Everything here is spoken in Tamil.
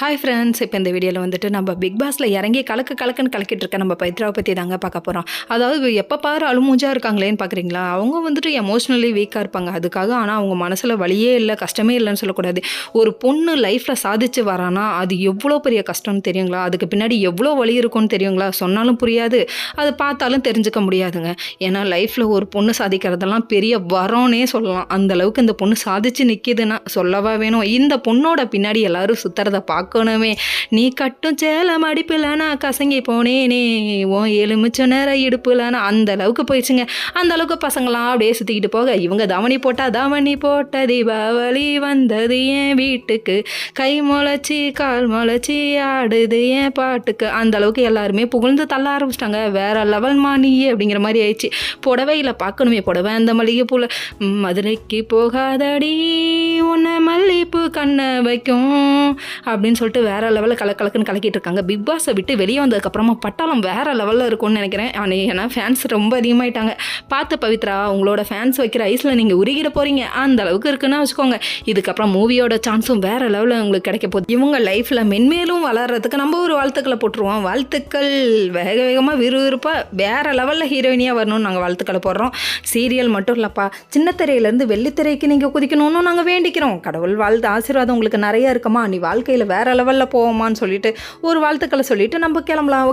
ஹாய் ஃப்ரெண்ட்ஸ் இப்போ இந்த வீடியோவில் வந்துட்டு நம்ம பிக் பாஸில் இறங்கி கலக்கு கலக்குன்னு கலக்கிட்டு இருக்க நம்ம பைத்ராவை பற்றி தாங்க பார்க்க போகிறோம் அதாவது எப்போ பாரு அழுமூஞ்சாக இருக்காங்களேன்னு பார்க்குறீங்களா அவங்க வந்துட்டு எமோஷ்னலி வீக்காக இருப்பாங்க. அதுக்காக ஆனால் அவங்க மனசில் வழியே இல்லை கஷ்டமே இல்லைன்னு சொல்லக்கூடாது. ஒரு பொண்ணு லைஃப்பில் சாதிச்சு வரானா அது எவ்வளோ பெரிய கஷ்டம்னு தெரியுங்களா? அதுக்கு பின்னாடி எவ்வளோ வழி இருக்கும்னு தெரியுங்களா? சொன்னாலும் புரியாது. அதை பார்த்தாலும் தெரிஞ்சுக்க முடியாதுங்க. ஏன்னா லைஃப்பில் ஒரு பொண்ணு சாதிக்கிறதெல்லாம் பெரிய வரோன்னே சொல்லலாம். அந்த அளவுக்கு இந்த பொண்ணு சாதிச்சு நிற்கிதுன்னா சொல்லவா வேணும்? இந்த பொண்ணோட பின்னாடி எல்லோரும் எல்லாரும் பார்க்க பார்க்கணுமே. நீ கட்டும் சேலம் அடிப்பில் நான் கசங்கி போனேனே. உன் எலுமிச்ச நேரம் இடுப்புல நான் அந்த அளவுக்கு போயிடுச்சுங்க. அந்த அளவுக்கு பசங்களாம் அப்படியே சுற்றிக்கிட்டு போக. இவங்க தவணி போட்டா தவணி போட்ட தீபாவளி வந்தது என் வீட்டுக்கு. கை முளைச்சி கால் முளைச்சி ஆடுது என் பாட்டுக்கு. அந்த அளவுக்கு எல்லாருமே புகழ்ந்து தள்ள ஆரம்பிச்சிட்டாங்க. வேற லெவல் மாணி அப்படிங்கிற மாதிரி ஆயிடுச்சு. புடவையில் பார்க்கணுமே. புடவை அந்த மல்லிகைப்பூவில் மதுரைக்கு போகாதடி உன்னை மல்லிப்பூ கண்ணை வைக்கும் அப்படின்னு சொல்லிட்டு வேற லெவலில் கல கலக்குன்னு கலக்கிட்டு இருக்காங்க. பிக் பாஸை விட்டு வெளியே வந்ததுக்கப்புறமா பட்டாளம் வேற லெவலில் இருக்கும்னு நினைக்கிறேன். ஆனால் ஏன்னா ஃபேன்ஸ் ரொம்ப அதிகமாயிட்டாங்க. பார்த்து பவித்ரா உங்களோட ஃபேன்ஸ் வைக்கிற ஐஸில் நீங்கள் உருகிட போகிறீங்க அந்த அளவுக்கு இருக்குன்னு வச்சுக்கோங்க. இதுக்கப்புறம் மூவியோட சான்ஸும் வேற லெவலில் உங்களுக்கு கிடைக்க போகுது. இவங்க லைஃப்பில் மென்மேலும் வளர்றதுக்கு நம்ம ஒரு வாழ்த்துக்களை போட்டுருவோம். வாழ்த்துக்கள் வேக வேகமாக விறுவிறுப்பாக வேற லெவலில் ஹீரோயினியாக வரணும்னு நாங்கள் வாழ்த்துக்களை போடுறோம். சீரியல் மட்டும் இல்லைப்பா. சின்ன திரையிலேருந்து வெள்ளித்திரைக்கு நீங்கள் குதிக்கணும்னு நாங்கள் வேண்டிக்கிறோம். கடவுள் வாழ்த்து ஆசீர்வாதம் உங்களுக்கு நிறைய இருக்குமா? நீ வாழ்க்கையில் வேற லெவலில் போவோமான்னு சொல்லிட்டு ஒரு வாழ்த்துக்களை சொல்லிட்டு நம்ம கிளம்பலாம்.